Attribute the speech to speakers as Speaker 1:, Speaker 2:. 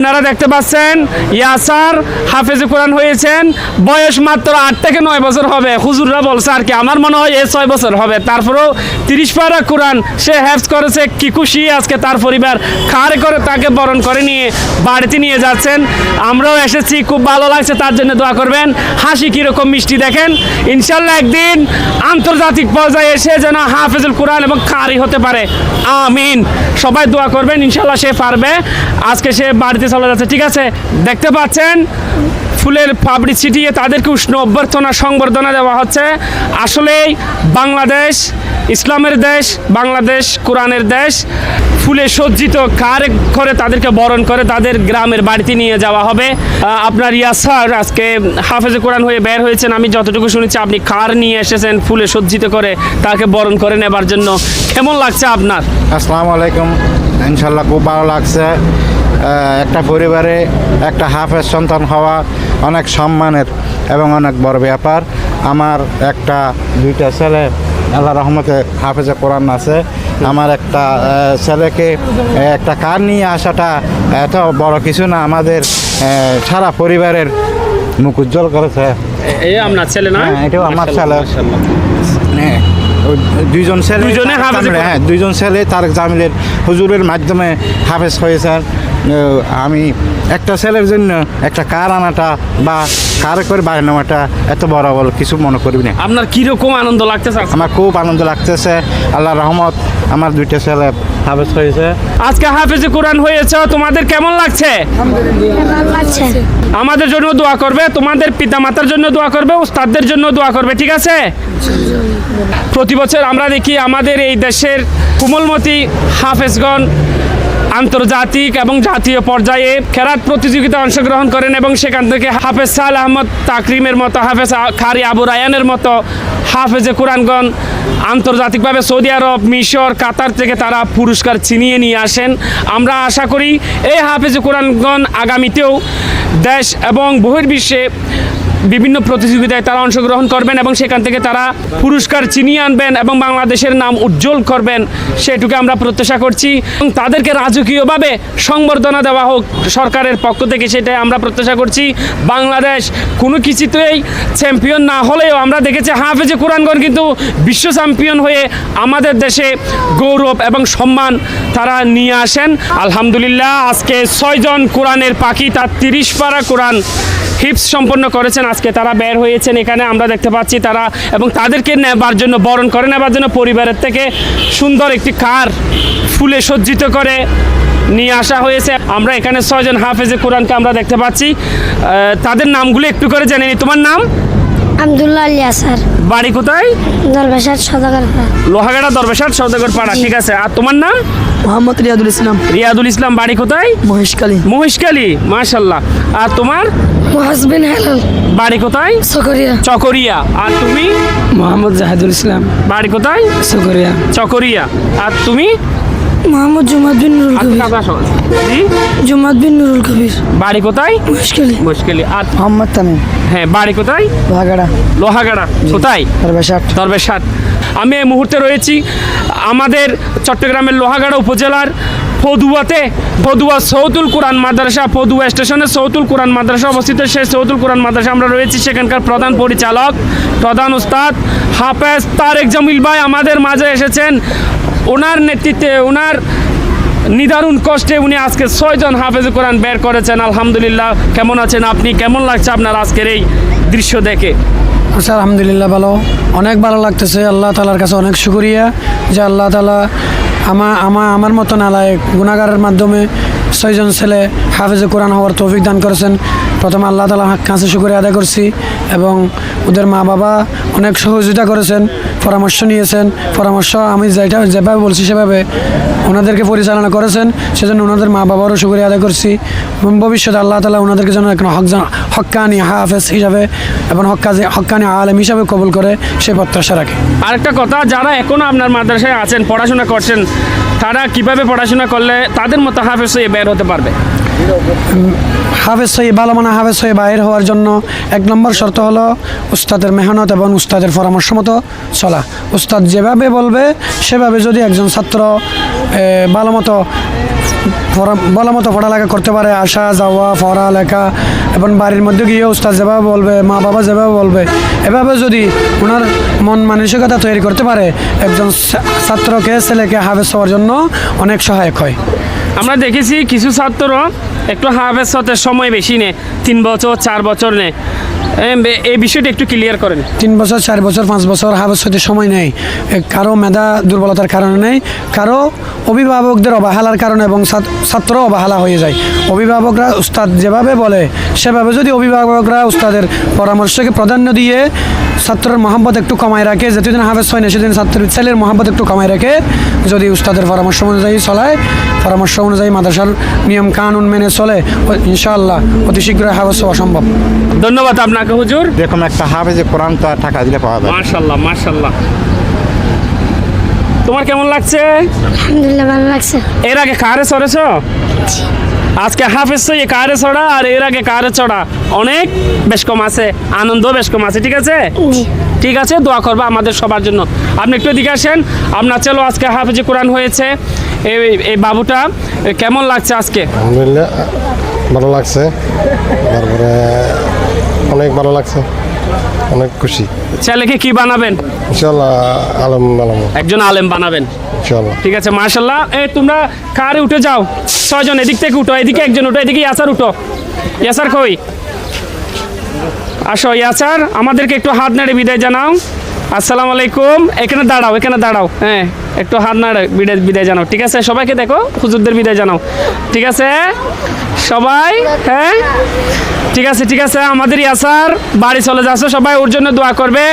Speaker 1: আপনারা দেখতে পাচ্ছেন, ইয়াসার হাফেজ কোরআন হয়েছেন, বয়স মাত্র আট থেকে নয় বছর হবে। হুজুররা বলছে আর কি, আমার মনে হয় এ ছয় বছর হবে। তারপরেও তিরিশ পারা কোরআন সে হ্যাফজ করেছে, কি খুশি আজকে তার পরিবার খারে করে তাকে বরণ করে নিয়ে বাড়িতে নিয়ে যাচ্ছেন। আমরাও এসেছি, খুব ভালো লাগছে, তার জন্য দোয়া করবেন। হাসি কীরকম মিষ্টি দেখেন। ইনশাল্লাহ একদিন আন্তর্জাতিক পর্যায়ে এসে যেন হাফেজুল কোরআন এবং খারি হতে পারে। আমিন। সবাই দোয়া করবেন, ইনশাল্লাহ সে পারবে। আজকে সে বাড়িতে চলে যাচ্ছে, ঠিক আছে? দেখতে পাচ্ছেন? ফুলের পাপড়ি ছিটিয়ে তাদেরকে উষ্ণ অভ্যর্থনা, সংবর্ধনা দেওয়া হচ্ছে। আসলেই বাংলাদেশ ইসলামের দেশ, বাংলাদেশ কোরআনের দেশ। ফুলে সজ্জিত কার করে তাদেরকে বরণ করে? তাদের গ্রামের বাড়িতে নিয়ে যাওয়া হবে। আপনার ইয়াসার আজকে হাফেজে কোরআন হয়ে বের হয়েছেন। আমি যতটুকু শুনেছি, আপনি কার নিয়ে এসেছেন ফুলে সজ্জিত করে? তাকে বরণ করে নেবার জন্য কেমন লাগছে আপনার?
Speaker 2: আসসালামু আলাইকুম। ইনশাল্লাহ খুব ভালো লাগছে। একটা পরিবারে একটা হাফের সন্তান হওয়া অনেক সম্মানের এবং অনেক বড় ব্যাপার। আমার একটা দুইটা ছেলে আল্লাহ রহমতে হাফেজে কোরআন আছে। আমার একটা ছেলেকে একটা কার নিয়ে আসাটা এত বড় কিছু না আমাদের সারা পরিবারের মুখ উজ্জ্বল করেছে।
Speaker 1: এই আপনার ছেলে না?
Speaker 2: হ্যাঁ, এটাও আমার ছেলে। হ্যাঁ, দুইজন ছেলে। হ্যাঁ দুইজন ছেলে তারেক জামিলের হুজুরের মাধ্যমে হাফেজ হয়েছেন আহ, আমি একটা ছেলের জন্য একটা কার আনাটা বা কার করে বাইরে নেওয়াটা এত বড় বড় কিছু মনে করবি না।
Speaker 1: আপনার কীরকম আনন্দ লাগতেছে?
Speaker 2: আমার খুব আনন্দ লাগতেছে। আল্লাহ রহমত আমার দুইটা ছেলে হাফেজ হয়েছে।
Speaker 1: আজকে হাফেজে কোরআন হয়েছে তোমাদের কেমন লাগছে? আমাদের জন্য দোয়া করবে তোমাদের পিতা মাতার জন্য দোয়া করবে উস্তাদদের জন্য দোয়া করবে ঠিক আছে? প্রতি বছর আমরা দেখি আমাদের এই দেশের কোমলমতি হাফেজগণ আন্তর্জাতিক এবং জাতীয় পর্যায়ে খেরাত প্রতিযোগিতা অংশগ্রহণ করেন এবং সেখান থেকে হাফেজ সাল আহমদ তাকরিমের মতো, হাফেজ খারি আবু রায়ানের মতো, হাফেজে কোরআনগণ আন্তর্জাতিকভাবে সৌদি আরব, মিশর, কাতার থেকে তারা পুরস্কার ছিনিয়ে নিয়ে আসেন। আমরা আশা করি এই হাফেজে কোরআনগণ আগামীতেও দেশ এবং বহির্বিশ্বে বিভিন্ন প্রতিযোগিতায় তারা অংশগ্রহণ করবেন এবং সেখান থেকে তারা পুরস্কার ছিনিয়ে আনবেন এবং বাংলাদেশের নাম উজ্জ্বল করবেন। সেটুকু আমরা প্রত্যাশা করছি এবং তাদেরকে রাজকীয়ভাবে সংবর্ধনা দেওয়া হোক সরকারের পক্ষ থেকে সেটাই আমরা প্রত্যাশা করছি। বাংলাদেশ কোনো কিছুতেই চ্যাম্পিয়ন না হলেও আমরা দেখেছি হাফেজে কোরআনগণ কিন্তু বিশ্ব চ্যাম্পিয়ন হয়ে আমাদের দেশে গৌরব এবং সম্মান তারা নিয়ে আসেন। আলহামদুলিল্লাহ, আজকে ছয়জন কোরআনের পাখি, তার তিরিশ পারা কোরআন। হিপস সম্পন্ন করেছেন। আজকে তারা বের হয়েছেন এখানে, আমরা দেখতে পাচ্ছি তারা এবং তাদেরকে নেবার জন্য, বরণ করে নেবার জন্য পরিবারের থেকে সুন্দর একটি কার ফুলে সজ্জিত করে নিয়ে আসা হয়েছে। আমরা এখানে ছয়জন হাফেজে কোরআনকে আমরা দেখতে পাচ্ছি। তাদের নামগুলো একটু করে জানিনি তোমার নাম?
Speaker 3: আবদুল্লাহ আলিয়া স্যার
Speaker 1: বাড়ি কোথায়?
Speaker 3: দরবেশার সদাগর
Speaker 1: লোহাগাড়া দরবেশার সৌদাগর পাড়া ঠিক আছে। আর তোমার নাম?
Speaker 4: মোহাম্মদ রিয়াদুল ইসলাম।
Speaker 1: রিয়াদুল ইসলাম বাড়ি কোথায়?
Speaker 4: মহেশকালী
Speaker 1: মহিষকালী মাশাল্লাহ আর তোমার?
Speaker 3: মহাজবিন হেলাল।
Speaker 1: বাড়ি কোথায়?
Speaker 3: সকরিয়া
Speaker 1: চকরিয়া। আর তুমি?
Speaker 4: মোহাম্মদ জাহিদুল ইসলাম।
Speaker 1: বাড়ি কোথায়?
Speaker 4: সুকরিয়া
Speaker 1: চকরিয়া। আর তুমি?
Speaker 3: মোহাম্মদ জুমাদ বিন নুরুল কবির।
Speaker 1: জি
Speaker 3: জুমাদ বিন নুরুল কবির।
Speaker 1: বাড়ি কোথায়?
Speaker 3: মুশকিল।
Speaker 1: মুশকিলি। আর
Speaker 4: মোহাম্মদ তামিম।
Speaker 1: হ্যাঁ বাড়ি কোথায়?
Speaker 4: ভাগাড়া
Speaker 1: লোহাগাড়া। কোথায়?
Speaker 4: দরবেশাট।
Speaker 1: দরবেশাট। আমি এই মুহূর্তে রয়েছি আমাদের চট্টগ্রামের লোহাগাড়া উপজেলার ফদুয়াতে। ফদুয়া সৌতুল কোরআন মাদ্রাসা ফদুয়া স্টেশনে সৌতুল কোরআন মাদ্রাসা অবস্থিত। সেই সৌতুল কোরআন মাদ্রাসা আমরা রয়েছি। সেখানকার প্রধান পরিচালক প্রধান উস্তাদ হাফেজ তারেক জামিল ভাই আমাদের মাঝে এসেছেন। ওনার নেতৃত্বে, ওনার নিদারুণ কষ্টে উনি আজকে ছয়জন হাফেজ কোরআন বের করেছেন। আলহামদুলিল্লাহ, কেমন আছেন আপনি? কেমন লাগছে আপনার আজকের এই দৃশ্য দেখে?
Speaker 4: আচ্ছা আলহামদুলিল্লাহ ভালো। অনেক ভালো লাগতেছে। আল্লাহ তালার কাছে অনেক শুক্রিয়া যে আল্লাহ তালা আমা আমা, আমার মতো নালায় গুণাগারের মাধ্যমে ছয়জন ছেলে হাফেজে কোরআন হওয়ার তৌফিক দান করেছেন। প্রথমে আল্লাহ তালা কাছে শুক্রিয়া আদায় করছি এবং ওদের মা বাবা অনেক সহযোগিতা করেছেন, পরামর্শ নিয়েছেন। পরামর্শ আমি যেটা, যেভাবে বলছি সেভাবে ওনাদেরকে পরিচালনা করেছেন। সেজন্য ওনাদের মা বাবারও শুক্রিয়া আদায় করছি। এবং ভবিষ্যতে আল্লাহ তালা ওনাদেরকে যেন এখন হক হক্কানি হাফেজ হিসাবে এবং হক্কাজি হক্কানি আলেম হিসাবে কবুল করে সে প্রত্যাশা রাখে।
Speaker 1: আরেকটা কথা, যারা এখনও আপনার মাদ্রাসায় আছেন, পড়াশোনা করছেন তারা কীভাবে পড়াশোনা করলে তাদের মতো হাফেজ হয়ে বের হতে পারবে?
Speaker 4: হাফেজ হয়ে ভালো মানে হাফেজ হয়ে বাইর হওয়ার জন্য এক নম্বর শর্ত হলো উস্তাদের মেহনত এবং উস্তাদের পরামর্শ মতো চলা। উস্তাদ যেভাবে বলবে, সেভাবে যদি একজন ছাত্র ভালো মতো বলা মতো পড়ালেখা করতে পারে, আসা, যাওয়া পড়ালেখা এবং বাড়ির মধ্যে গিয়ে উস্তাদ যেভাবে বলবে, মা বাবা যেভাবে বলবে, এভাবে যদি ওনার মন মানসিকতা তৈরি করতে পারে, একজন ছাত্রকে, ছেলেকে হাফেজ হওয়ার জন্য অনেক সহায়ক হয়।
Speaker 1: আমরা দেখেছি কিছু ছাত্র একটু হাফেজ হতে সময় বেশি নেয়, তিন বছর, চার বছর নেয়। এই বিষয়টা একটু ক্লিয়ার করেন।
Speaker 4: তিন বছর, চার বছর, পাঁচ বছর, হাফ বছর সময় নেই। কারও মেধা দুর্বলতার কারণে নেই, কারও অভিভাবকদের অবহেলার কারণে এবং ছাত্র অবহেলা হয়ে যায়। অভিভাবকরা উস্তাদ যেভাবে বলে, সেভাবে যদি অভিভাবকরা উস্তাদের পরামর্শকে প্রাধান্য দিয়ে ছাত্রের মহাব্বত একটু কমায় রাখে যেদিন হাফেজ হয় না সেদিন ছাত্রের ছেলের মহাব্বত একটু কমায় রাখে যদি উস্তাদের পরামর্শ অনুযায়ী চলায় পরামর্শ অনুযায়ী মাদ্রাসার নিয়ম কানুন মেনে চলে ইনশাআল্লাহ অতি শীঘ্রই হাফেজ হওয়া সম্ভব।
Speaker 1: ধন্যবাদ আপনাকে হুজুর।
Speaker 2: এরকম একটা হাফেজে কোরআন তো আর টাকা দিলে পাওয়া যায়।
Speaker 1: মার্শাল্লাহ মার্শাল্লাহ তোমার কেমন লাগছে?
Speaker 3: আলহামদুলিল্লাহ ভালো লাগছে।
Speaker 1: এর আগে কারে চড়েছ আজকে হাফেজ সই কারে চড়া আর এর আগে কারে চড়া। অনেক বেশ কম আছে, আনন্দ বেশ কম আছে, ঠিক আছে? ঠিক আছে, দোয়া করবা আমাদের সবার জন্য। আপনি একটু এদিকে আসেন, আপনার চলো আজকে হাফেজে কোরআন হয়েছে। এই এই বাবুটা কেমন লাগছে আজকে?
Speaker 5: আলহামদুলিল্লাহ, ভালো লাগছে। তারপরে অনেক ভালো লাগছে। অনেক খুশি।
Speaker 1: ছেলেকে কি বানাবেন?
Speaker 5: ইনশাল্লাহ আলম বানাবো।
Speaker 1: একজন আলেম বানাবেন।
Speaker 5: ইনশাল্লাহ
Speaker 1: ঠিক আছে মার্শাল্লাহ এই তোমরা কারে উঠে যাও? ছয়জন এদিক থেকে উঠো এদিকে একজন উঠো এদিকে ইয়াসার উঠো। ইয়াসার কই? আসো ইয়াসার আমাদেরকে একটু হাত নেড়ে বিদায় জানাও। আসসালামু আলাইকুম। এখানে দাঁড়াও এখানে দাঁড়াও। হ্যাঁ একটু হাত নাড়ে বিদায় বিদায় জানাও, ঠিক আছে? সবাইকে দেখো, হুজুরদের বিদায় জানাও। ঠিক আছে? সবাই হ্যাঁ? ঠিক আছে ঠিক আছে। আমাদের ইয়াসার বাড়ি চলে যাচ্ছে, সবাই ওর জন্য দোয়া করবে।